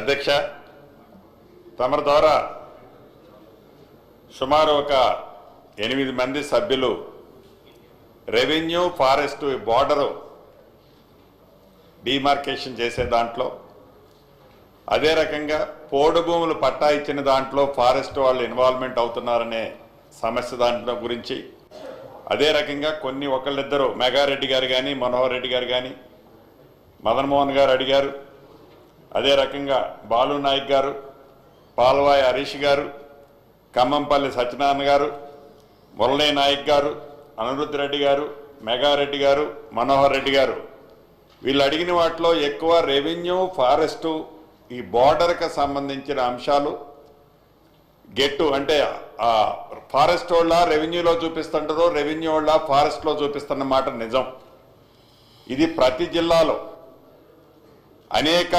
అధ్యక్ష తమరి ద్వారా సుమారు ఒక ఎనిమిది మంది సభ్యులు రెవెన్యూ ఫారెస్ట్ బార్డరు డిమార్కేషన్ చేసే దాంట్లో అదే రకంగా పోడు భూములు పట్టా ఇచ్చిన దాంట్లో ఫారెస్ట్ వాళ్ళు ఇన్వాల్వ్మెంట్ అవుతున్నారనే సమస్య దాంట్లో గురించి అదే రకంగా కొన్ని ఒకళ్ళిద్దరు మెగారెడ్డి గారు కానీ మనోహర్ రెడ్డి గారు కానీ మదన్మోహన్ గారు అడిగారు. అదే రకంగా బాలు నాయక్ గారు పాల్వాయి హరీష్ గారు ఖమ్మంపల్లి సత్యనారాయణ గారు మురళీ నాయక్ గారు అనిరుద్ధ్ రెడ్డి గారు మెగారెడ్డి గారు మనోహర్ రెడ్డి గారు. వీళ్ళు అడిగిన వాటిలో ఎక్కువ రెవెన్యూ ఫారెస్టు ఈ బార్డర్కి సంబంధించిన అంశాలు గెట్టు అంటే ఫారెస్ట్ వాళ్ళ రెవెన్యూలో చూపిస్తుంటారు రెవెన్యూ వాళ్ళ ఫారెస్ట్లో చూపిస్తున్న మాట నిజం. ఇది ప్రతి జిల్లాలో అనేక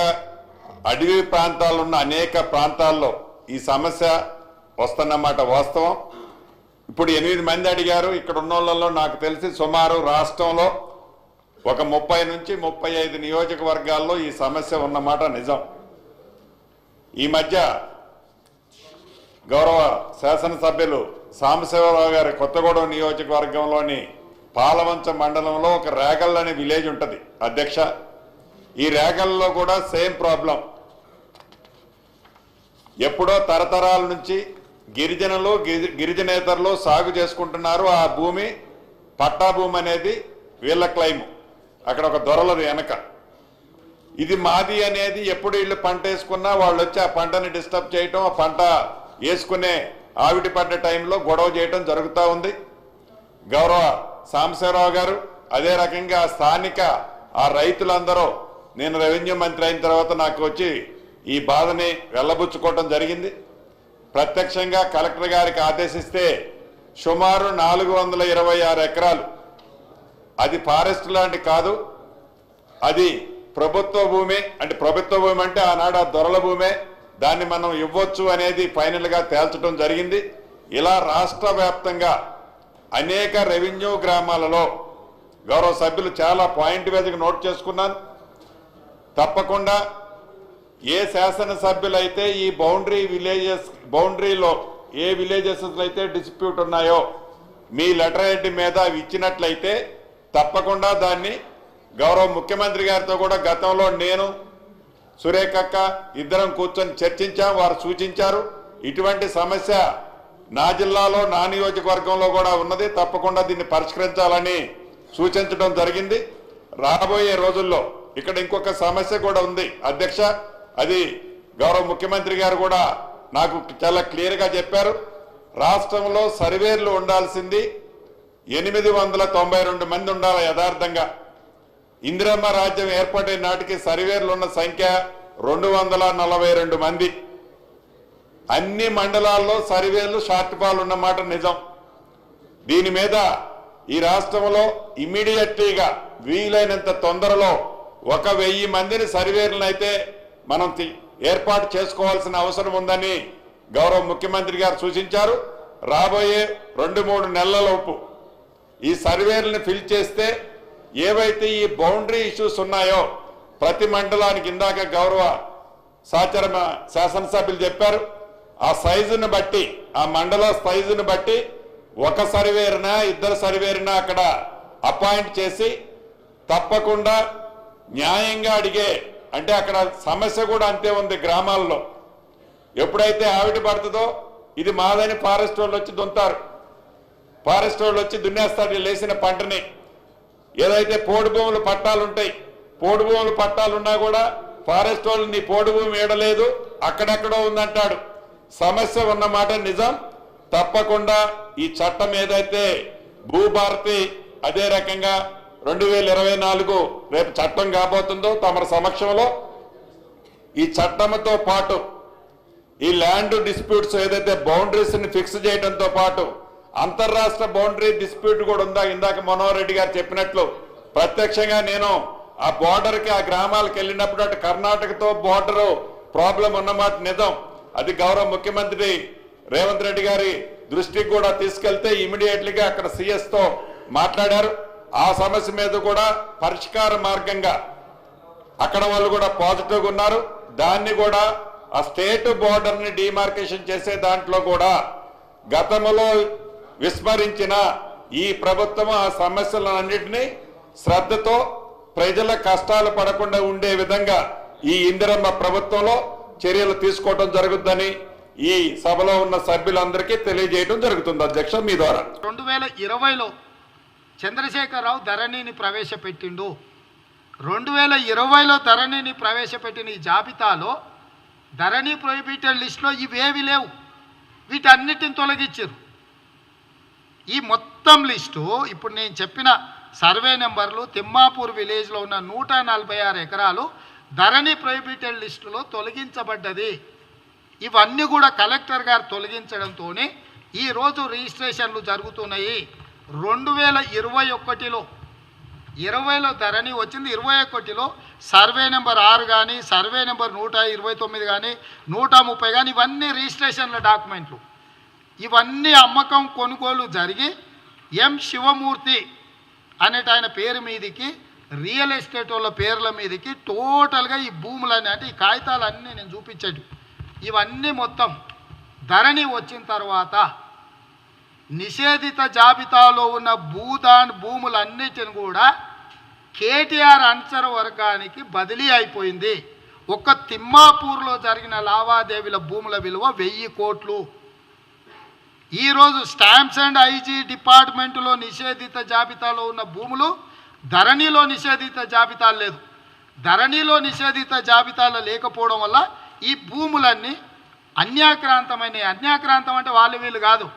అడవి ప్రాంతాలు ఉన్న అనేక ప్రాంతాల్లో ఈ సమస్య వస్తున్నమాట వాస్తవం. ఇప్పుడు ఎనిమిది మంది అడిగారు ఇక్కడ ఉన్న నాకు తెలిసి సుమారు రాష్ట్రంలో ఒక ముప్పై నుంచి ముప్పై ఐదు నియోజకవర్గాల్లో ఈ సమస్య ఉన్నమాట నిజం. ఈ మధ్య గౌరవ శాసనసభ్యులు సాంబశివరావు గారి కొత్తగూడెం నియోజకవర్గంలోని పాలవంచ మండలంలో ఒక రేగల్ అనే విలేజ్ ఉంటుంది అధ్యక్ష. ఈ రేగల్లో కూడా సేమ్ ప్రాబ్లం. ఎప్పుడో తరతరాల నుంచి గిరిజనులు గిరి- గిరిజనేతరులు సాగు చేసుకుంటున్నారు. ఆ భూమి పట్టా భూమి అనేది వీళ్ళ క్లైమ్. అక్కడ ఒక దొరలది వెనక. ఇది మాది అనేది ఎప్పుడు వీళ్ళు పంట వేసుకున్నా వాళ్ళు వచ్చి ఆ పంటని డిస్టర్బ్ చేయటం ఆ పంట వేసుకునే ఆవిటి పడ్డ టైంలో గొడవ చేయటం జరుగుతూ ఉంది. గౌరవ సాంబశివరావు గారు అదే రకంగా స్థానిక ఆ రైతులందరూ నేను రెవెన్యూ మంత్రి అయిన తర్వాత నాకు వచ్చి ఈ బాధని వెళ్ళబుచ్చుకోవటం జరిగింది. ప్రత్యక్షంగా కలెక్టర్ గారికి ఆదేశిస్తే సుమారు నాలుగు వందల ఇరవై ఆరు ఎకరాలు. అది ఫారెస్ట్ లాంటి కాదు. అది ప్రభుత్వ భూమి అంటే ప్రభుత్వ భూమి అంటే ఆనాడు ఆ దొరల భూమే. దాన్ని మనం ఇవ్వచ్చు అనేది ఫైనల్గా తేల్చడం జరిగింది. ఇలా రాష్ట్ర వ్యాప్తంగా అనేక రెవెన్యూ గ్రామాలలో గౌరవ సభ్యులు చాలా పాయింట్ వేదిక నోట్ చేసుకున్నాను. తప్పకుండా ఏ శాసనసభ్యులైతే ఈ బౌండరీ విలేజెస్ బౌండరీలో ఏ విలేజెస్ అయితే డిస్ప్యూట్ ఉన్నాయో మీ లెటర్ హెడ్ మీద అవి ఇచ్చినట్లయితే తప్పకుండా దాన్ని గౌరవ ముఖ్యమంత్రి గారితో కూడా గతంలో నేను సురేఖక్క ఇద్దరం కూర్చొని చర్చించాం వారు సూచించారు. ఇటువంటి సమస్య నా జిల్లాలో నా నియోజకవర్గంలో కూడా ఉన్నది. తప్పకుండా దీన్ని పరిష్కరించాలని సూచించడం జరిగింది. రాబోయే రోజుల్లో ఇక్కడ ఇంకొక సమస్య కూడా ఉంది. అధ్యక్ష అది గౌరవ ముఖ్యమంత్రి గారు కూడా నాకు చాలా క్లియర్గా చెప్పారు. రాష్ట్రంలో సర్వేర్లు ఉండాల్సింది ఎనిమిది వందల తొంభై రెండు మంది ఉండాలి యథార్థంగా. ఇందిరమ్మ రాజ్యం ఏర్పడిన నాటికి సర్వేర్లు ఉన్న సంఖ్య రెండు వందల నలభై రెండు మంది. అన్ని మండలాల్లో సర్వేలు షార్ట్ ఫాల్ ఉన్నమాట నిజం. దీని మీద ఈ రాష్ట్రంలో ఇమ్మీడియట్లీగా వీలైనంత తొందరలో ఒక వెయ్యి మందిని సర్వేలను అయితే మనం ఏర్పాటు చేసుకోవాల్సిన అవసరం ఉందని గౌరవ ముఖ్యమంత్రి గారు సూచించారు. రాబోయే రెండు మూడు నెలలలోపు ఈ సర్వేలను ఫిల్ చేస్తే ఏవైతే ఈ బౌండరీ ఇష్యూస్ ఉన్నాయో ప్రతి మండలానికి ఇందాక గౌరవ సహచర శాసనసభ్యులు చెప్పారు. ఆ సైజును బట్టి ఆ మండల సైజును బట్టి ఒక సర్వేరినా ఇద్దరు సర్వేరినా అక్కడ అపాయింట్ చేసి తప్పకుండా న్యాయంగా అడిగే అంటే అక్కడ సమస్య కూడా అంతే ఉంది గ్రామాల్లో. ఎప్పుడైతే ఆవిడ పడుతుందో ఇది మాదని ఫారెస్ట్ వాళ్ళు వచ్చి దుంతారు ఫారెస్ట్ వాళ్ళు వచ్చి దున్నేస్తారు లేచిన పంటని. ఏదైతే పోడు భూములు పట్టాలు ఉంటాయి పోడు భూములు పట్టాలున్నా కూడా ఫారెస్ట్ వాళ్ళు నీ పోడు భూమి ఏడలేదు అక్కడెక్కడో ఉందంటాడు. సమస్య ఉన్నమాట నిజం. తప్పకుండా ఈ చట్టం ఏదైతే భూభారతి అదే రకంగా రెండు వేల ఇరవై నాలుగు రేపు చట్టం కాబోతుందో తమరి సమక్షంలో ఈ చట్టంతో పాటు ఈ ల్యాండ్ డిస్ప్యూట్స్ ఏదైతే బౌండరీస్ని ఫిక్స్ చేయడంతో పాటు అంతర్రాష్ట్ర బౌండరీ డిస్ప్యూట్ కూడా ఉందా? ఇందాక మనోహర్ రెడ్డి గారు చెప్పినట్లు ప్రత్యక్షంగా నేను ఆ బోర్డర్కి ఆ గ్రామాలకు వెళ్ళినప్పుడు అటు కర్ణాటకతో బోర్డరు ప్రాబ్లం ఉన్నమాట నిజం. అది గౌరవ ముఖ్యమంత్రి రేవంత్ రెడ్డి గారి దృష్టికి కూడా తీసుకెళ్తే ఇమీడియట్లీగా అక్కడ సీఎస్తో మాట్లాడారు. ఆ సమస్య మీద కూడా పరిష్కార మార్గంగా అక్కడ వాళ్ళు కూడా పాజిటివ్గా ఉన్నారు. దాన్ని కూడా ఆ స్టేట్ బోర్డర్ని డిమార్కేషన్ చేసే దాంట్లో కూడా గతంలో విస్మరించిన ఈ ప్రభుత్వం ఆ సమస్యలన్నింటినీ శ్రద్ధతో ప్రజల కష్టాలు పడకుండా ఉండే విధంగా ఈ ఇందిరమ్మ ప్రభుత్వంలో చర్యలు తీసుకోవడం జరుగుద్దని ఈ సభలో ఉన్న సభ్యులందరికీ తెలియజేయడం జరుగుతుంది అధ్యక్ష మీ ద్వారా. రెండు వేల ఇరవైలో చంద్రశేఖరరావు ధరణిని ప్రవేశపెట్టిండు. రెండు వేల ఇరవైలో ధరణిని ప్రవేశపెట్టిన ఈ జాబితాలో ధరణి ప్రొహిబిటెడ్ లిస్టులో ఇవేవి లేవు. వీటన్నిటిని తొలగించారు ఈ మొత్తం లిస్టు ఇప్పుడు నేను చెప్పిన సర్వే నెంబర్లు తిమ్మాపూర్ విలేజ్లో ఉన్న నూట నలభై ఆరు ఎకరాలు ధరణి ప్రొహిబిటెడ్ లిస్టులో తొలగించబడ్డది. ఇవన్నీ కూడా కలెక్టర్ గారు తొలగించడంతోనే ఈరోజు రిజిస్ట్రేషన్లు జరుగుతున్నాయి. రెండు వేల ఇరవై ఒకటిలో ఇరవైలో ధరణి వచ్చింది. ఇరవై ఒకటిలో సర్వే నెంబర్ ఆరు కానీ సర్వే నెంబర్ నూట ఇరవై తొమ్మిది కానీ నూట ముప్పై కానీ ఇవన్నీ రిజిస్ట్రేషన్ల డాక్యుమెంట్లు. ఇవన్నీ అమ్మకం కొనుగోలు జరిగి ఎం శివమూర్తి అనేట ఆయన పేరు మీదికి రియల్ ఎస్టేట్ వాళ్ళ పేర్ల మీదకి టోటల్గా ఈ భూములన్నీ అంటే ఈ కాగితాలన్నీ నేను చూపించాడు ఇవన్నీ మొత్తం ధరణి వచ్చిన తర్వాత నిషేధిత జాబితాలో ఉన్న భూదాన్ భూములన్నిటిని కూడా కేటీఆర్ అంచర వర్గానికి బదిలీ అయిపోయింది. ఒక్క తిమ్మాపూర్లో జరిగిన లావాదేవీల భూముల విలువ వెయ్యి కోట్లు. ఈరోజు స్టాంప్స్ అండ్ ఐజీ డిపార్ట్మెంటులో నిషేధిత జాబితాలో ఉన్న భూములు ధరణిలో నిషేధిత జాబితాలు లేదు. ధరణిలో నిషేధిత జాబితాలో లేకపోవడం వల్ల ఈ భూములన్నీ అన్యాక్రాంతమైన అన్యాక్రాంతం అంటే వాళ్ళు వీళ్ళు కాదు.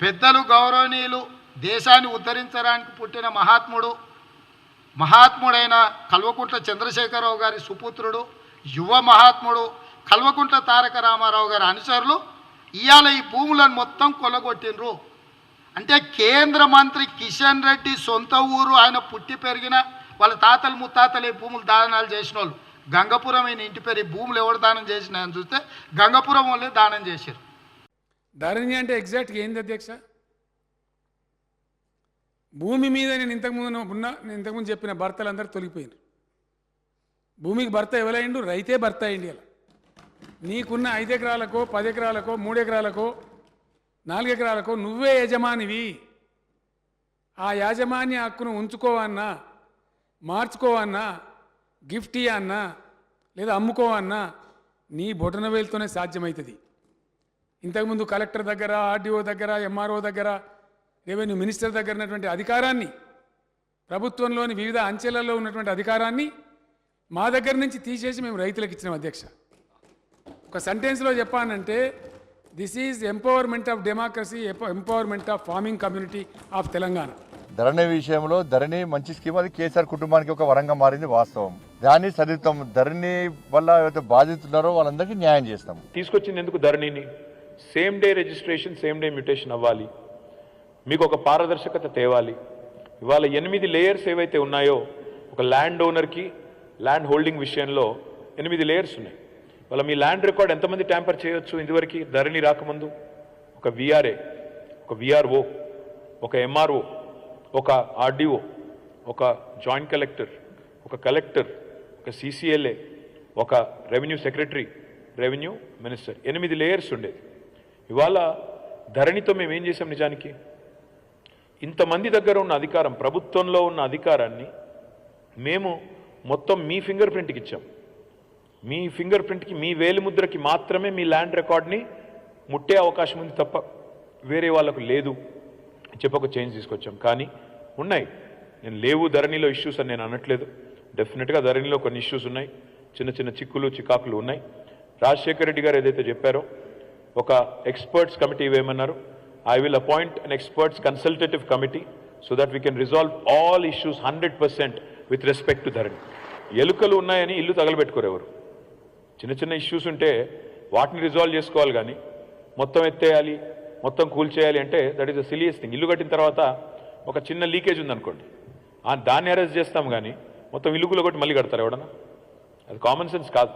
పెద్దలు గౌరవనీయులు దేశాన్ని ఉద్ధరించడానికి పుట్టిన మహాత్ముడు మహాత్ముడైన కల్వకుంట్ల చంద్రశేఖరరావు గారి సుపుత్రుడు యువ మహాత్ముడు కల్వకుంట్ల తారక రామారావు గారి అనుచరులు ఇవాళ ఈ భూములను మొత్తం కొలగొట్టినరు అంటే కేంద్ర మంత్రి కిషన్ రెడ్డి సొంత ఊరు ఆయన పుట్టి పెరిగిన వాళ్ళ తాతలు ముత్తాతలు ఈ భూములు దానాలు చేసిన వాళ్ళు గంగపురం ఈయన ఇంటి పేరు ఈ భూములు ఎవరు దానం చేసినాయని చూస్తే గంగపురం వాళ్ళే దానం చేశారు ధరణి అంటే ఎగ్జాక్ట్గా ఏంది అధ్యక్ష? భూమి మీద నేను ఇంతకుముందు ఉన్న నేను ఇంతకుముందు చెప్పిన భర్తలందరూ తొలగిపోయినారు భూమికి భర్త ఎవరైండు రైతే భర్త అయింది అలా నీకున్న ఐదు ఎకరాలకో పది ఎకరాలకో మూడు ఎకరాలకో నాలుగు ఎకరాలకో నువ్వే యజమానివి. ఆ యాజమాన్య హక్కును ఉంచుకోవన్నా మార్చుకోవన్నా గిఫ్ట్ ఇయ్యన్నా లేదా అమ్ముకోవన్నా నీ బొటన వేలుతోనే సాధ్యమవుతుంది ఇంతకుముందు కలెక్టర్ దగ్గర ఆర్డీఓ దగ్గర ఎంఆర్ఓ దగ్గర రెవెన్యూ మినిస్టర్ దగ్గర ఉన్నటువంటి అధికారాన్ని ప్రభుత్వంలోని వివిధ అంచెలలో ఉన్నటువంటి అధికారాన్ని మా దగ్గర నుంచి తీసేసి మేము రైతులకు ఇచ్చినాం అధ్యక్ష. ఒక సెంటెన్స్లో చెప్పానంటే this is empowerment of democracy empowerment of farming community of Telangana. Dharani విషయంలో ధరణి మంచి స్కీమ్ అది కేసీఆర్ కుటుంబానికి ఒక వరంగా మారింది వాస్తవం. దాన్ని సరిదిద్దాం ధరణి వల్ల ఎవరైతే బాధితున్నారో వాళ్ళందరికీ న్యాయం చేస్తాం. తీసుకొచ్చింది ఎందుకు ధరణిని? Same day registration same day mutation అవ్వాలి. మీకు ఒక పారదర్శకత తేవాలి. ఇవాళ ఎనిమిది లేయర్స్ ఏవైతే ఉన్నాయో ఒక ల్యాండ్ ఓనర్కి ల్యాండ్ హోల్డింగ్ విషయంలో ఎనిమిది లేయర్స్ ఉన్నాయి. వాళ్ళ మీ ల్యాండ్ రికార్డ్ ఎంతమంది ట్యాంపర్ చేయొచ్చు ఇదివరకు? ధరణి రాకముందు ఒక విఆర్ఏ ఒక విఆర్ఓ ఒక ఎంఆర్ఓ ఒక ఆర్డీఓ ఒక జాయింట్ కలెక్టర్ ఒక కలెక్టర్ ఒక సిసిఎల్ఏ ఒక రెవెన్యూ సెక్రటరీ రెవెన్యూ మినిస్టర్ ఎనిమిది లేయర్స్ ఉండేది. ఇవాళ ధరణితో మేము ఏం చేసాం నిజానికి? ఇంతమంది దగ్గర ఉన్న అధికారం ప్రభుత్వంలో ఉన్న అధికారాన్ని మేము మొత్తం మీ ఫింగర్ ప్రింట్కి ఇచ్చాం. మీ ఫింగర్ ప్రింట్కి మీ వేలిముద్రకి మాత్రమే మీ ల్యాండ్ రికార్డ్ని ముట్టే అవకాశం ఉంది తప్ప వేరే వాళ్ళకు లేదు చెప్పక చేంజ్ తీసుకొచ్చాం. కానీ ఉన్నాయి. నేను లేవు ధరణిలో ఇష్యూస్ అని నేను అనట్లేదు. డెఫినెట్గా ధరణిలో కొన్ని ఇష్యూస్ ఉన్నాయి. చిన్న చిన్న చిక్కులు చికాకులు ఉన్నాయి. రాజశేఖర రెడ్డి గారు ఏదైతే చెప్పారో ఒక experts committee వేయమన్నారు. I will appoint an experts consultative committee so that we can resolve all issues hundred percent with respect to Dharani. ఎలుకలు ఉన్నాయని ఇల్లు తగలబెట్టుకోరు ఎవరు. చిన్న చిన్న ఇష్యూస్ ఉంటే వాటిని రిజాల్వ్ చేసుకోవాలి కానీ మొత్తం ఎత్తేయాలి మొత్తం కూల్చేయాలి అంటే that is a serious thing ఇల్లు కట్టిన తర్వాత ఒక చిన్న లీకేజ్ ఉందనుకోండి. దాన్ని అరెస్ట్ చేస్తాం కానీ మొత్తం ఇల్లు కొట్టి మళ్ళీ కడతారు ఎవడన్నా అది కామన్ సెన్స్ కాదు.